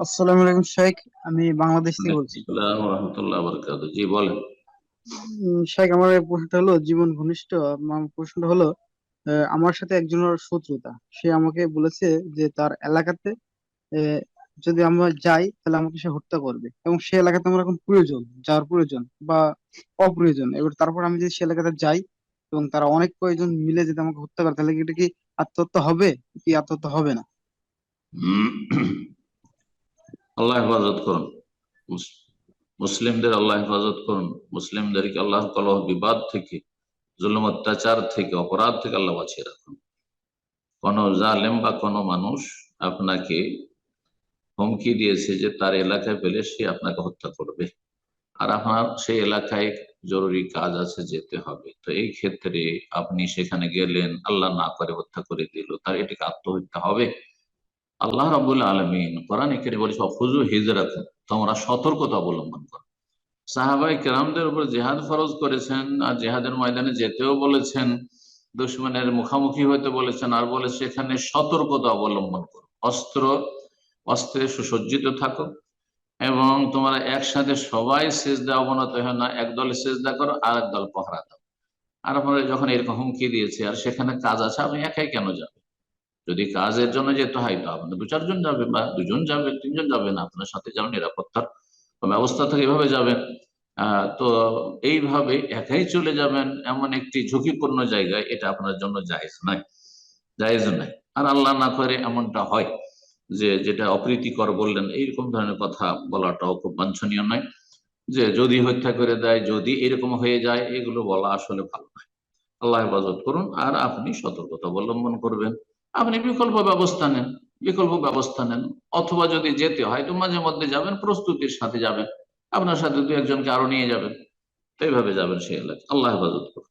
আসসালামু আলাইকুম শেখ আমি বাংলাদেশ থেকে বলছি। জি বলেন। শেখ আমার প্রশ্নটা হলো জীবন ঘনিষ্ঠ আমার প্রশ্নটা হলো আমার সাথে একজনের শত্রুতা। সে আমাকে বলেছে যে তার এলাকাতে যদি আমরা যাই তাহলে আমাকে সে হত্যা করবে। এবং সে এলাকাতে আমার এখন প্রয়োজন যাওয়ার প্রয়োজন বা অপ্রয়োজন। এবার তারপর আমি যদি সে এলাকাতে যাই এবং তারা অনেক কয়েকজন মিলে যদি আমাকে হত্যা করে তাহলে কি এটা কি আত্মহত্যা হবে? কি আত্মহত্যা হবে না? আল্লাহ হেফাজত করুন। মুস- মুসলিমদের আল্লাহ হেফাজত করুন। মুসলিমদেরকে আল্লাহ কলহ বিবাদ থেকে, জুলুম অত্যাচার থেকে, অপরাধ থেকে আল্লাহ বাঁচিয়ে রাখুন। কোন জালেম বা কোন মানুষ আপনাকে হুমকি দিয়েছে যে তার এলাকায় পেলে সে আপনাকে হত্যা করবে। আর আপনার সেই এলাকায় জরুরি কাজ আছে যেতে হবে। তো এই ক্ষেত্রে আপনি সেখানে গেলেন, আল্লাহ না করে হত্যা করে দিল তার এটিকে আত্মহত্যা হবে? আল্লাহ রাবুল আলমিন কোরআন এখানে বলেছে অফুজু হিজরাত তোমরা সতর্কতা অবলম্বন করো। সাহাবাই কেরামদের উপর জেহাদ ফরজ করেছেন, আর জেহাদের ময়দানে যেতেও বলেছেন, দুশ্মনের মুখামুখি হইতে বলেছেন, আর বলে সেখানে সতর্কতা অবলম্বন করো। অস্ত্র, অস্ত্রে সুসজ্জিত থাকো, এবং তোমরা একসাথে সবাই সেজদা অবনত হয় না, এক দলে সেজদা করো আর এক দল পহরা দাও। আর আপনারা যখন এরকম হুমকি দিয়েছে, আর সেখানে কাজ আছে, আপনি একাই কেন যাবে যদি কাজের জন্য যেতে হয় তো আপনার দু চারজন যাবে বা দুজন যাবে, তিনজন যাবেন আপনার সাথে যেন নিরাপত্তার ব্যবস্থা থাকে, এভাবে যাবেন। তো এইভাবে একাই চলে যাবেন এমন একটি ঝুঁকিপূর্ণ জায়গায় এটা আপনার জন্য জায়েজ নয়। জায়েজ নয়। আর আল্লাহ না করে এমনটা হয় যে, যেটা অপ্রীতিকর বললেন, এইরকম ধরনের কথা বলাটাও খুব বাঞ্ছনীয় নয়। যে যদি হত্যা করে দেয়, যদি এরকম হয়ে যায়, এগুলো বলা আসলে ভালো নয়। আল্লাহ হেফাজত করুন, আর আপনি সতর্কতা অবলম্বন করবেন। আপনি বিকল্প ব্যবস্থা নেন, বিকল্প ব্যবস্থা নেন। অথবা যদি যেতে হয়, তো মাঝে মধ্যে যাবেন, প্রস্তুতির সাথে যাবেন। আপনার সাথে দু একজনকে আরও নিয়ে যাবেন। এইভাবে যাবেন সেই এলাকায়। আল্লাহ হেফাজত করুন।